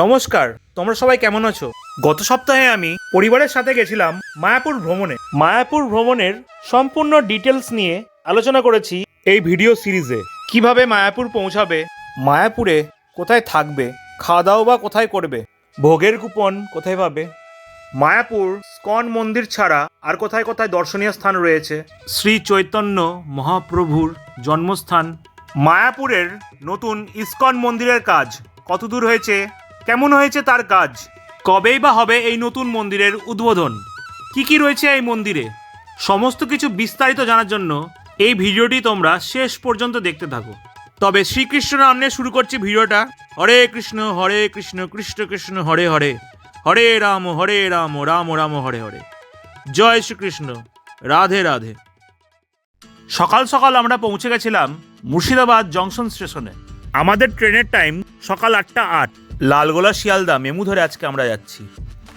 নমস্কার, তোমরা সবাই কেমন আছো? গত সপ্তাহে আমি পরিবারের সাথে গেছিলাম মায়াপুর ভ্রমণে। মায়াপুর ভ্রমণের সম্পূর্ণ ডিটেলস নিয়ে আলোচনা করেছি এই ভিডিও সিরিজে কীভাবে মায়াপুর পৌঁছাবে, মায়াপুরে কোথায় থাকবে খাওয়া দাওয়া বা কোথায় করবে, ভোগের কুপন কোথায় পাবে। মায়াপুর স্কন মন্দির ছাড়া আর কোথায় কোথায় দর্শনীয় স্থান রয়েছে, শ্রী চৈতন্য মহাপ্রভুর জন্মস্থান। মায়াপুরের নতুন ইস্কন মন্দিরের কাজ কতদূর হয়েছে কেমন হয়েছে তার কাজ? কবেই বা হবে এই নতুন মন্দিরের উদ্বোধন? কি কি রয়েছে এই মন্দিরে? সমস্ত কিছু বিস্তারিত জানার জন্য এই ভিডিওটি তোমরা শেষ পর্যন্ত দেখতে থাকো। তবে শ্রীকৃষ্ণ নাম নিয়ে শুরু করছি ভিডিওটা। হরে কৃষ্ণ হরে কৃষ্ণ কৃষ্ণ কৃষ্ণ, হরে হরে। হরে রাম হরে রাম রাম রাম, হরে হরে। জয় শ্রীকৃষ্ণ। রাধে রাধে। সকাল সকাল আমরা পৌঁছে গেছিলাম মুর্শিদাবাদ জংশন স্টেশনে। আমাদের ট্রেনের টাইম সকাল আটটা আট। লালগোলা শিয়ালদা মেমু ধরে আজকে আমরা যাচ্ছি।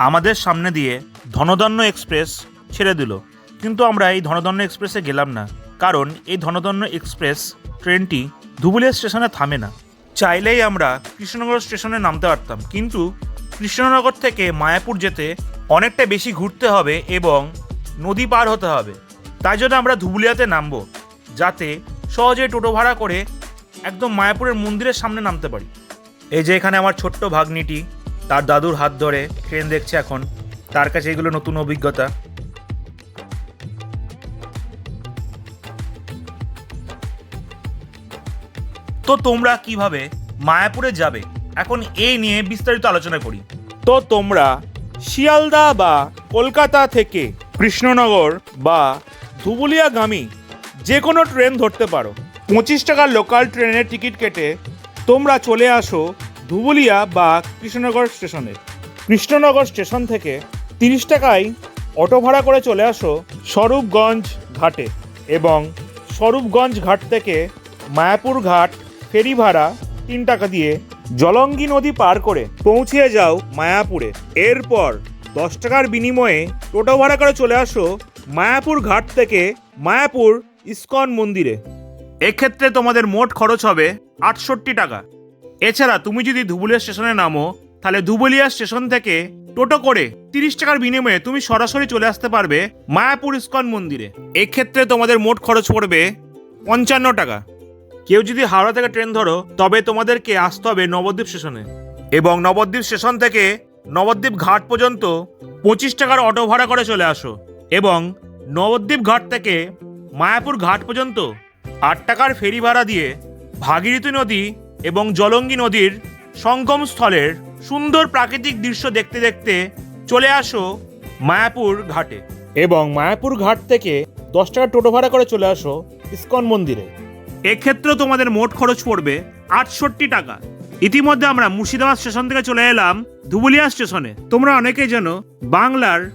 আমাদের সামনে দিয়ে ধনদন্য এক্সপ্রেস ছেড়ে দিল। কিন্তু আমরা এই ধনদন্য এক্সপ্রেসে গেলাম না, কারণ এই ধনদন্য এক্সপ্রেস ট্রেনটি ধুবুলিয়া স্টেশনে থামে না। চাইলেই আমরা কৃষ্ণনগর স্টেশনে নামতে পারতাম, কিন্তু কৃষ্ণনগর থেকে মায়াপুর যেতে অনেকটা বেশি ঘুরতে হবে এবং নদী পার হতে হবে। তাই জন্য আমরা ধুবুলিয়াতে নামবো, যাতে সহজে টোটো ভাড়া করে একদম মায়াপুরের মন্দিরের সামনে নামতে পারি। এই যে এখানে আমার ছোট্ট ভাগ্নিটি, তার দাদুর হাত ধরে ট্রেন দেখছে এখন, তার কাছে এগুলো নতুন অভিজ্ঞতা। তো তোমরা কীভাবে মায়াপুরে যাবে? এখন এই নিয়ে বিস্তারিত আলোচনা করি। তো তোমরা শিয়ালদা বা কলকাতা থেকে কৃষ্ণনগর বা ধুবুলিয়াগামী যে কোনো ট্রেন ধরতে পারো। পঁচিশ টাকার লোকাল ট্রেনের টিকিট কেটে তোমরা চলে আসো ধুবুলিয়া বা কৃষ্ণনগর স্টেশনে। কৃষ্ণনগর স্টেশন থেকে তিরিশ টাকায় অটো ভাড়া করে চলে আসো স্বরূপগঞ্জ ঘাটে এবং স্বরূপগঞ্জ ঘাট থেকে মায়াপুর ঘাট ফেরি ভাড়া তিন টাকা দিয়ে জলঙ্গি নদী পার করে পৌঁছে যাও মায়াপুরে। এরপর দশ টাকার বিনিময়ে টোটো ভাড়া করে চলে আসো মায়াপুর ঘাট থেকে মায়াপুর ইস্কন মন্দিরে। এক্ষেত্রে তোমাদের মোট খরচ হবে আটষট্টি টাকা। এছাড়া তুমি যদি ধুবুলিয়া স্টেশনে নামো, তাহলে ধুবুলিয়া স্টেশন থেকে টোটো করে তিরিশ টাকার বিনিময়ে তুমি সরাসরি চলে আসতে পারবে মায়াপুর ইস্কন মন্দিরে। এক্ষেত্রে তোমাদের মোট খরচ পড়বে পঞ্চান্ন টাকা। কেউ যদি হাওড়া থেকে ট্রেন ধরো, তবে তোমাদেরকে আসতে হবে নবদ্বীপ স্টেশনে। এবং নবদ্বীপ স্টেশন থেকে নবদ্বীপ ঘাট পর্যন্ত পঁচিশ টাকার অটো ভাড়া করে চলে আসো। এবং নবদ্বীপ ঘাট থেকে মায়াপুর ঘাট পর্যন্ত আট টাকার ফেরি ভাড়া দিয়ে ভাগীরথী নদী এবং জলঙ্গি নদীর সঙ্গম স্থলের সুন্দর প্রাকৃতিক দৃশ্য দেখতে দেখতে চলে আসো মায়াপুর ঘাটে। এবং মায়াপুর ঘাট থেকে দশ টাকা টোটো ভাড়া করে চলে আসো ইস্কন মন্দিরে। এক্ষেত্রে তোমাদের মোট খরচ পড়বে আটষট্টি টাকা। ইতিমধ্যে আমরা মুর্শিদাবাদ স্টেশন থেকে চলে এলাম ধুবুলিয়া স্টেশনে। তোমরা অনেকেই জানো বাংলার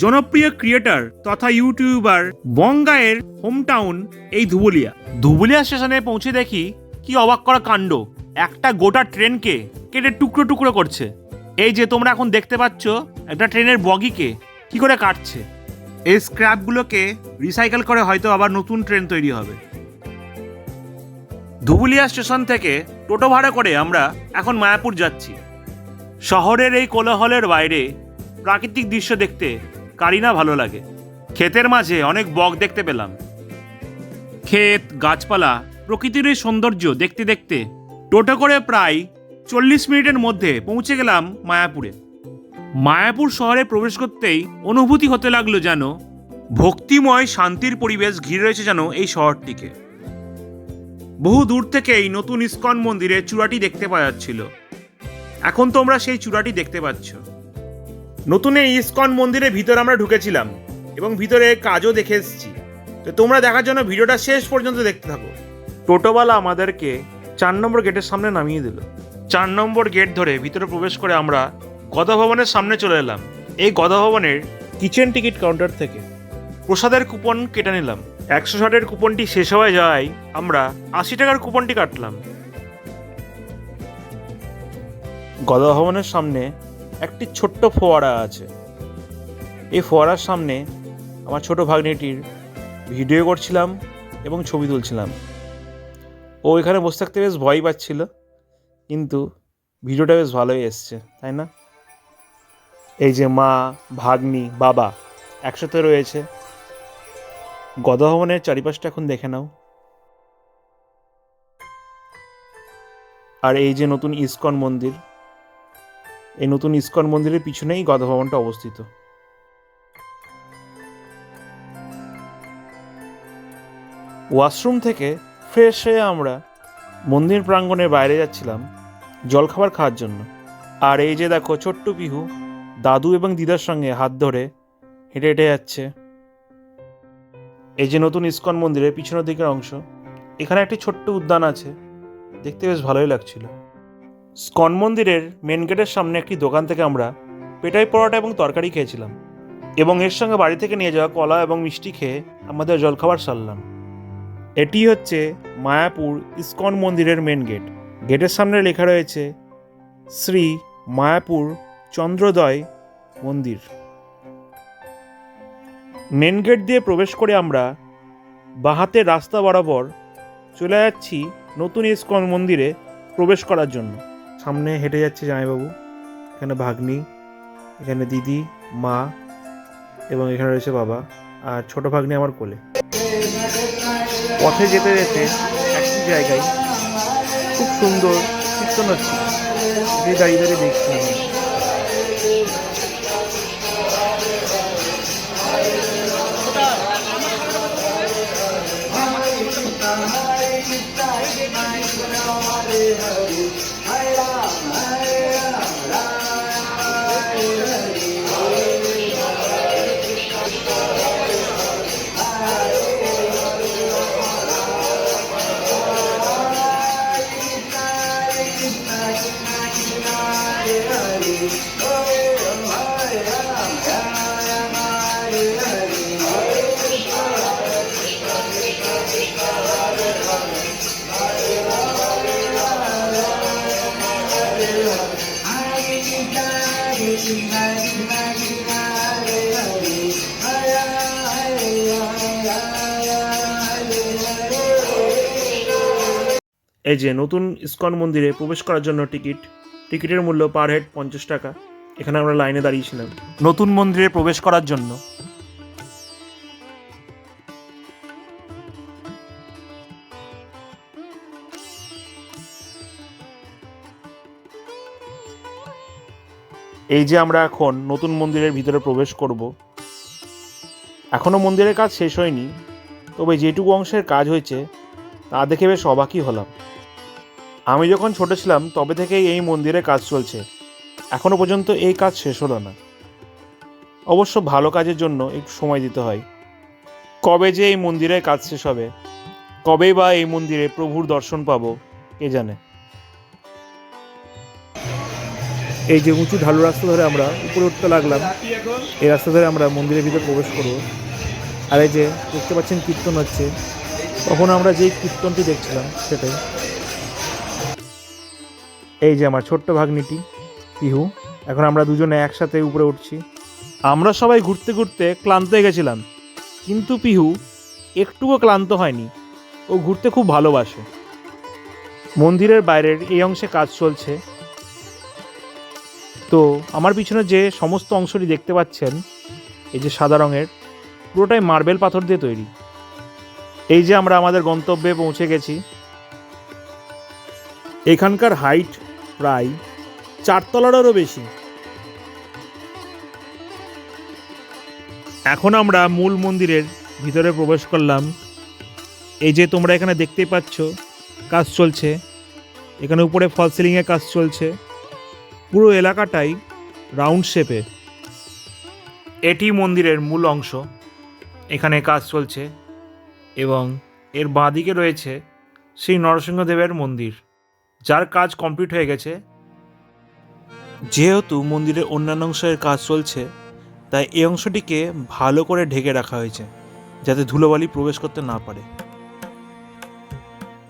জনপ্রিয় ক্রিয়েটার তথা ইউটিউবার বঙ্গায়ের হোমটাউন এই ধুবুলিয়া। ধুবুলিয়া স্টেশনে পৌঁছে দেখি কি অবাক করা কাণ্ড। একটা গোটা ট্রেনকে কেটে টুকরো টুকরো করছে। এই যে তোমরা এখন দেখতে পাচ্ছ, একটা ট্রেনের বগিকে কি করে কাটছে। এই স্ক্র্যাপগুলোকে রিসাইকেল করে হয়তো আবার নতুন ট্রেন তৈরি হবে। ধুবুলিয়া স্টেশন থেকে টোটো ভাড়া করে আমরা এখন মায়াপুর যাচ্ছি। শহরের এই কোলাহলের বাইরে প্রাকৃতিক দৃশ্য দেখতে কারি না ভালো লাগে। ক্ষেতের মাঝে অনেক বক দেখতে পেলাম। ক্ষেত, গাছপালা, প্রকৃতির এই সৌন্দর্য দেখতে দেখতে টোটো করে প্রায় চল্লিশ মিনিটের মধ্যে পৌঁছে গেলাম মায়াপুরে। মায়াপুর শহরে প্রবেশ করতেই অনুভূতি হতে লাগল যেন ভক্তিময়, শান্তির পরিবেশ ঘিরে রয়েছে যেন এই শহরটিকে। বহু দূর থেকেই নতুন ইস্কন মন্দিরের চূড়াটি দেখতে পাওয়া যাচ্ছিল। এখন তোমরা সেই চূড়াটি দেখতে পাচ্ছ। নতুন এই ইস্কন মন্দিরের ভিতরে আমরা ঢুকেছিলাম এবং ভিতরে কাজও দেখে এসেছি। তো তোমরা দেখার জন্য ভিডিওটা শেষ পর্যন্ত দেখতে থাকো। টোটোওয়ালা আমাদেরকে চার নম্বর গেটের সামনে নামিয়ে দিল। চার নম্বর গেট ধরে ভিতরে প্রবেশ করে আমরা গদা ভবনের সামনে চলে এলাম। এই গদা ভবনের কিচেন টিকিট কাউন্টার থেকে প্রসাদের কুপন কেটে নিলাম। একশো ষাটের কুপনটি শেষ হয়ে যায় আমরা আশি টাকার কুপনটি কাটলাম। গদা ভবনের সামনে একটি ছোট্ট ফোয়ারা আছে। এই ফোয়ারার সামনে আমার ছোট ভাগ্নিটির ভিডিও করছিলাম এবং ছবি তুলছিলাম। ও এখানে বসে থাকতে বেশ ভয় পাচ্ছিল, কিন্তু ভিডিওটা বেশ ভালোই এসছে, তাই না? এই যে মা, ভাগ্নি, বাবা একসাথে রয়েছে। গদভবনের চারিপাশটা এখন দেখে নাও। আর এই যে নতুন ইস্কন মন্দির এই নতুন ইস্কন মন্দিরের পিছনেই গদভবনটা অবস্থিত। ওয়াশরুম থেকে ফ্রেশ হয়ে আমরা মন্দির প্রাঙ্গণের বাইরে যাচ্ছিলাম জলখাবার খাওয়ার জন্য। আর এই যে দেখো ছোট্ট পিহু, দাদু এবং দিদার সঙ্গে হাত ধরে হেঁটে হেঁটে যাচ্ছে। এই যে নতুন ইস্কন মন্দিরের পিছনের দিকের অংশ, এখানে একটি ছোট্ট উদ্যান আছে। দেখতে বেশ ভালোই লাগছিল। স্কন মন্দিরের মেন গেটের সামনে একটি দোকান থেকে আমরা পেটাই পরোটা এবং তরকারি খেয়েছিলাম এবং এর সঙ্গে বাড়ি থেকে নিয়ে যাওয়া কলা এবং মিষ্টি খেয়ে আমাদের জলখাবার সারলাম। এটি হচ্ছে মায়াপুর ইস্কন মন্দিরের মেন গেট গেটের সামনে লেখা রয়েছে, শ্রী মায়াপুর চন্দ্রোদয় মন্দির। মেন গেট দিয়ে প্রবেশ করে আমরা বাহাতে রাস্তা বরাবর চলে যাচ্ছি নতুন ইস্কন মন্দিরে প্রবেশ করার জন্য। সামনে হেঁটে যাচ্ছে জামাইবাবু। এখানে ভাগ্নি, এখানে দিদি, মা এবং এখানে রয়েছে বাবা আর ছোট ভাগ্নি আমার কোলে। পথে যেতে যেতে একটি জায়গায় খুব সুন্দর কীর্তন হচ্ছে যে দাঁড়িয়ে দাঁড়িয়ে দেখছিলাম আমি। এই যে নতুন ইস্কন মন্দিরে প্রবেশ করার জন্য টিকিট টিকিটের মূল্য পার হেড পঞ্চাশ টাকা। এখানে আমরা লাইনে দাঁড়িয়েছিলাম। নতুন মন্দিরে প্রবেশ করার জন্য। এই যে আমরা এখন নতুন মন্দিরের ভিতরে প্রবেশ করব। এখনও মন্দিরের কাজ শেষ হয়নি, তবে যেটুকু অংশের কাজ হয়েছে, তা দেখে বেশ অবাকই হলাম। আমি যখন ছোট ছিলাম, তবে থেকেই এই মন্দিরে কাজ চলছে। এখনও পর্যন্ত এই কাজ শেষ হলো না। অবশ্য ভালো কাজের জন্য একটু সময় দিতে হয়। কবে যে এই মন্দিরের কাজ শেষ হবে, কবেই বা এই মন্দিরে প্রভুর দর্শন পাবো, কে জানে? এই যে উঁচু ঢালু রাস্তা ধরে আমরা উপরে উঠতে লাগলাম, এই রাস্তা ধরে আমরা মন্দিরের ভিতরে প্রবেশ করব। আর এই যে দেখতে পাচ্ছেন কীর্তন হচ্ছে, তখন আমরা যেই কীর্তনটি দেখছিলাম সেটাই। এই যে আমার ছোট্ট ভাগ্নিটি পিহু এখন আমরা দুজনে একসাথে উপরে উঠছি। আমরা সবাই ঘুরতে ঘুরতে ক্লান্ত হয়ে গেছিলাম। কিন্তু পিহু একটুও ক্লান্ত হয়নি। ও ঘুরতে খুব ভালোবাসে। মন্দিরের বাইরের এই অংশে কাজ চলছে। তো আমার পিছনে যে সমস্ত অংশটি দেখতে পাচ্ছেন, এই যে সাদা রঙের, পুরোটাই মার্বেল পাথর দিয়ে তৈরি। এই যে আমরা আমাদের গন্তব্যে পৌঁছে গেছি। এখানকার হাইট প্রায় চারতলারও বেশি। এখন আমরা মূল মন্দিরের ভিতরে প্রবেশ করলাম। এই যে তোমরা এখানে দেখতেই পাচ্ছ, কাজ চলছে। এখানে উপরে ফল সিলিংয়ে কাজ চলছে। পুরো এলাকাটাই রাউন্ড শেপে। এটি মন্দিরের মূল অংশ। এখানে কাজ চলছে এবং এর বাঁদিকে রয়েছে শ্রী নরসিংহদেবের মন্দির। যার কাজ কমপ্লিট হয়ে গেছে। যেহেতু মন্দিরের অন্যান্য অংশের কাজ চলছে, তাই এই অংশটিকে ভালো করে ঢেকে রাখা হয়েছে, যাতে ধুলোবালি প্রবেশ করতে না পারে।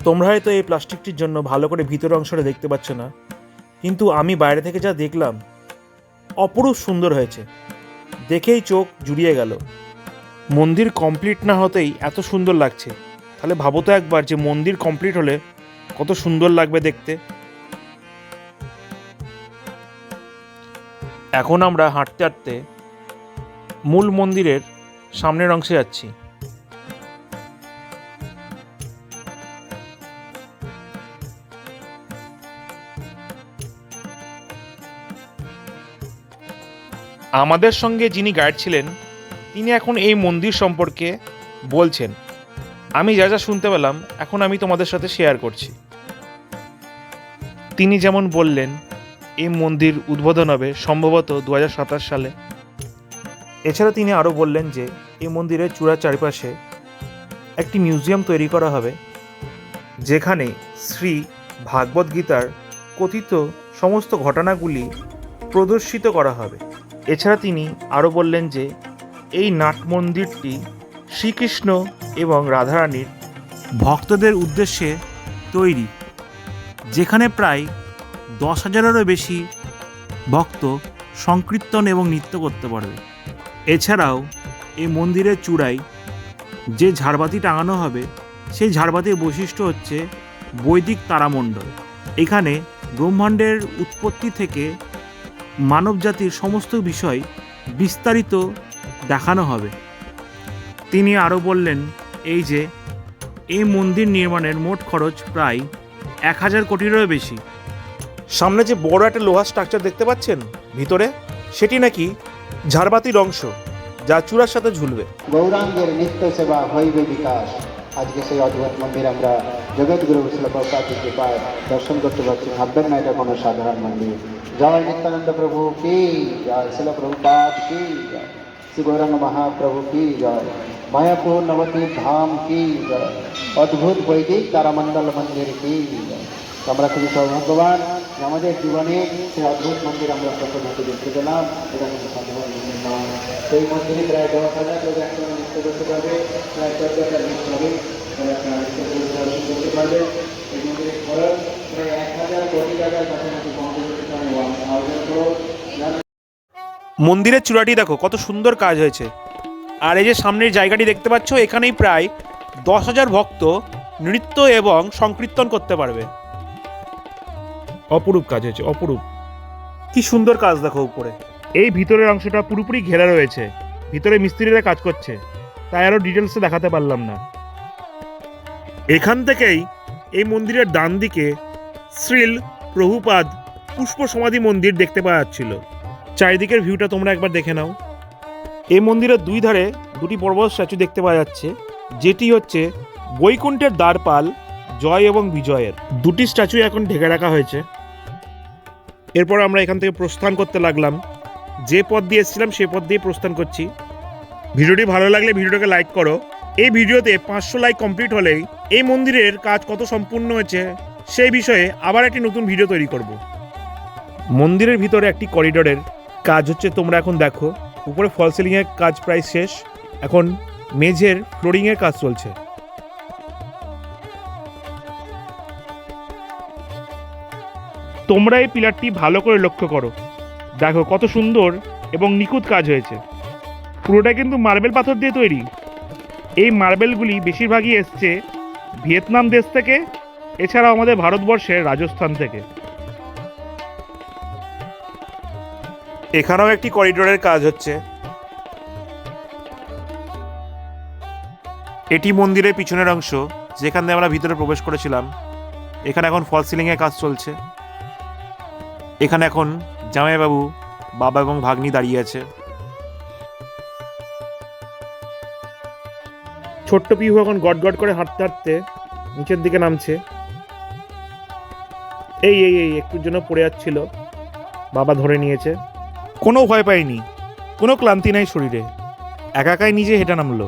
তোমরা হয়তো এই প্লাস্টিকটির জন্য ভালো করে ভিতরের অংশটা দেখতে পাচ্ছ না, কিন্তু আমি বাইরে থেকে যা দেখলাম, অপরূপ সুন্দর হয়েছে। দেখেই চোখ জুড়িয়ে গেল। মন্দির কমপ্লিট না হতেই এত সুন্দর লাগছে। তাহলে ভাবো তো একবার যে মন্দির কমপ্লিট হলে কত সুন্দর লাগবে দেখতে। এখন আমরা হাঁটতে হাঁটতে মূল মন্দিরের সামনের অংশে যাচ্ছি। আমাদের সঙ্গে যিনি গাইড ছিলেন, তিনি এখন এই মন্দির সম্পর্কে বলছেন। আমি যা যা শুনতে পেলাম, এখন আমি তোমাদের সাথে শেয়ার করছি। তিনি যেমন বললেন, এই মন্দির উদ্বোধন হবে সম্ভবত দু হাজার সাতাশ সালে। এছাড়া তিনি আরও বললেন যে, এই মন্দিরের চূড়ার চারিপাশে একটি মিউজিয়াম তৈরি করা হবে, যেখানে শ্রী ভাগবত গীতার কথিত সমস্ত ঘটনাগুলি প্রদর্শিত করা হবে। এছাড়া তিনি আরও বললেন যে, এই নাট মন্দিরটি শ্রীকৃষ্ণ এবং রাধারানীর ভক্তদের উদ্দেশ্যে তৈরি, যেখানে প্রায় দশ হাজারেরও বেশি ভক্ত সংকীর্তন এবং নৃত্য করতে পারবে। এছাড়াও এই মন্দিরের চূড়ায় যে ঝাড়বাতি টাঙানো হবে, সেই ঝাড়বাতির বৈশিষ্ট্য হচ্ছে বৈদিক তারামণ্ডল। এখানে ব্রহ্মাণ্ডের উৎপত্তি থেকে মানবজাতির সমস্ত বিষয় বিস্তারিত দেখানো হবে। তিনি আরও বললেন এই যে এই মন্দির নির্মাণের মোট খরচ প্রায় এক হাজার কোটিরও বেশি। সামনে যে বড় একটা লোহার স্ট্রাকচার দেখতে পাচ্ছেন ভিতরে সেটি নাকি ঝাড়বাতির অংশ যা চূড়ার সাথে ঝুলবে। গৌরাঙ্গের নিত্য সেবা হইবে বিকাশ। আজকে সেই অদ্ভুত মন্দির আমরা জগৎগুরু শিলপ্রপাতের কৃপায় দর্শন করতে পারছি। ভাববেন না এটা কোনো সাধারণ মন্দির। জয় নিত্যানন্দ প্রভু কি জয়? শিল প্রভুপাত কি জয়? শ্রী গৌরাঙ্গ মহাপ্রভু কি জয়? নবদ্বীপ ধাম কি জয়? অদ্ভুত বৈদিক তারামণ্ডল মন্দির কি আমরা খুবই সৌভাগ্যবান। আমাদের জীবনে সেই অদ্ভুত মন্দির আমরা প্রথম হাতে দেখতে পেলাম। এটা কিন্তু সেই মন্দিরে প্রায় দশ হাজার লোক প্রায় চোদ্দ হাজার নৃত্য হবে। করতে পারবে প্রায় এক মানে মন্দিরের চূড়াটি দেখো, কত সুন্দর কাজ হয়েছে। আর এই যে সামনের জায়গাটি দেখতে পাচ্ছ এখানেই প্রায় দশ হাজার ভক্ত নৃত্য এবং সংকীর্তন করতে পারবে। অপরূপ কাজ হয়েছে অপরূপ। কি সুন্দর কাজ দেখো উপরে। এই ভিতরের অংশটা পুরোপুরি ঘেরা রয়েছে ভিতরে মিস্ত্রিরা কাজ করছে তাই আরও ডিটেলসে দেখাতে পারলাম না। এখান থেকেই এই মন্দিরের ডান দিকে শ্রীল প্রভুপাদ পুষ্প সমাধি মন্দির দেখতে পাওয়া যাচ্ছিল। চারিদিকের ভিউটা তোমরা একবার দেখে নাও। এই মন্দিরের দুই ধারে দুটি বড় স্ট্যাচু দেখতে পাওয়া যাচ্ছে। যেটি হচ্ছে বৈকুণ্ঠের দ্বারপাল জয় এবং বিজয়ের। দুটি স্ট্যাচু এখন ঢেকে রাখা হয়েছে। এরপর আমরা এখান থেকে প্রস্থান করতে লাগলাম। যে পথ দিয়ে এসেছিলাম সে পথ দিয়ে প্রস্থান করছি। ভিডিওটি ভালো লাগলে ভিডিওটাকে লাইক করো। এই ভিডিওতে পাঁচশো লাইক কমপ্লিট হলেই এই মন্দিরের কাজ কত সম্পূর্ণ হয়েছে সেই বিষয়ে আবার একটি নতুন ভিডিও তৈরি করব। মন্দিরের ভিতরে একটি করিডোরের কাজ হচ্ছে তোমরা এখন দেখো। উপরে ফল সিলিংয়ের কাজ প্রায় শেষ। এখন মেঝের ফ্লোরিংয়ের কাজ চলছে। তোমরা এই পিলারটি ভালো করে লক্ষ্য করো। দেখো কত সুন্দর এবং নিখুঁত কাজ হয়েছে। পুরোটা কিন্তু মার্বেল পাথর দিয়ে তৈরি। এই মার্বেলগুলি বেশিরভাগই এসছে ভিয়েতনাম দেশ থেকে, এছাড়াও আমাদের ভারতবর্ষের রাজস্থান থেকে। এখানেও একটি করিডোরের কাজ হচ্ছে। এটি মন্দিরের পিছনের অংশ, যেখান দিয়ে আমরা ভিতরে প্রবেশ করেছিলাম। এখানে এখন ফল সিলিংয়ের কাজ চলছে। এখানে এখন জামাইবাবু, বাবা এবং ভাগ্নি দাঁড়িয়ে আছে। ছোট্ট পিহু এখন গট গট করে হাঁটতে হাঁটতে নিচের দিকে নামছে। এই এই এই, একটুর জন্য পড়ে যাচ্ছিল। বাবা ধরে নিয়েছে। কোনো ভয় পাইনি, কোনো ক্লান্তি নাই শরীরে। একাকাই নিজে হেঁটে নামলো।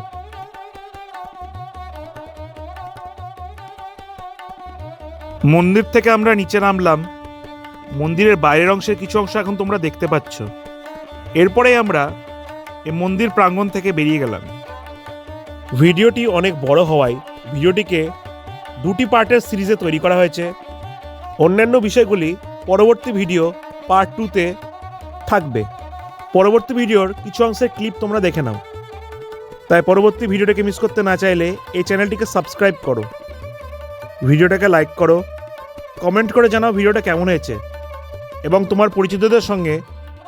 মন্দির থেকে আমরা নিচে নামলাম। মন্দিরের বাইরের অংশের কিছু অংশ এখন তোমরা দেখতে পাচ্ছ। এরপরে আমরা এ মন্দির প্রাঙ্গণ থেকে বেরিয়ে গেলাম। ভিডিওটি অনেক বড় হওয়ায় ভিডিওটিকে দুটি পার্টের সিরিজে তৈরি করা হয়েছে। অন্যান্য বিষয়গুলি পরবর্তী ভিডিও পার্ট টুতে থাকবে। পরবর্তী ভিডিওর কিছু অংশের ক্লিপ তোমরা দেখে নাও। তাই পরবর্তী ভিডিওটাকে মিস করতে না চাইলে এই চ্যানেলটিকে সাবস্ক্রাইব করো। ভিডিওটাকে লাইক করো। কমেন্ট করে জানাও ভিডিওটা কেমন হয়েছে। এবং তোমার পরিচিতদের সঙ্গে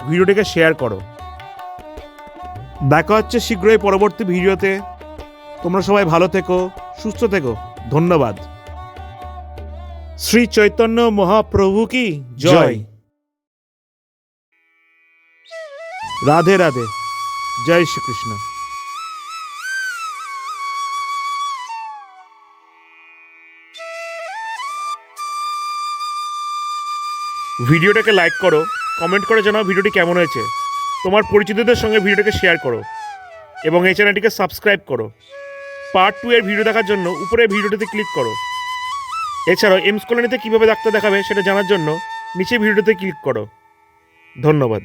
ভিডিওটিকে শেয়ার করো। দেখা হচ্ছে শীঘ্রই পরবর্তী ভিডিওতে। তোমরা সবাই ভালো থেকো, সুস্থ থেকো। ধন্যবাদ। শ্রী চৈতন্য মহাপ্রভু কি? জয়। রাধে রাধে। জয় শ্রীকৃষ্ণ। ভিডিওটাকে লাইক করো, কমেন্ট করে জানাও ভিডিওটি কেমন হয়েছে। তোমার পরিচিতদের সঙ্গে ভিডিওটাকে শেয়ার করো এবং এই চ্যানেলটিকে সাবস্ক্রাইব করো। পার্ট টু এর ভিডিও দেখার জন্য উপরে ভিডিওটিতে ক্লিক করো। এছাড়াও এমস কলোনিতে কীভাবে ডাক্তার দেখাবে সেটা জানার জন্য নিচে ভিডিওটিতে ক্লিক করো। ধন্যবাদ।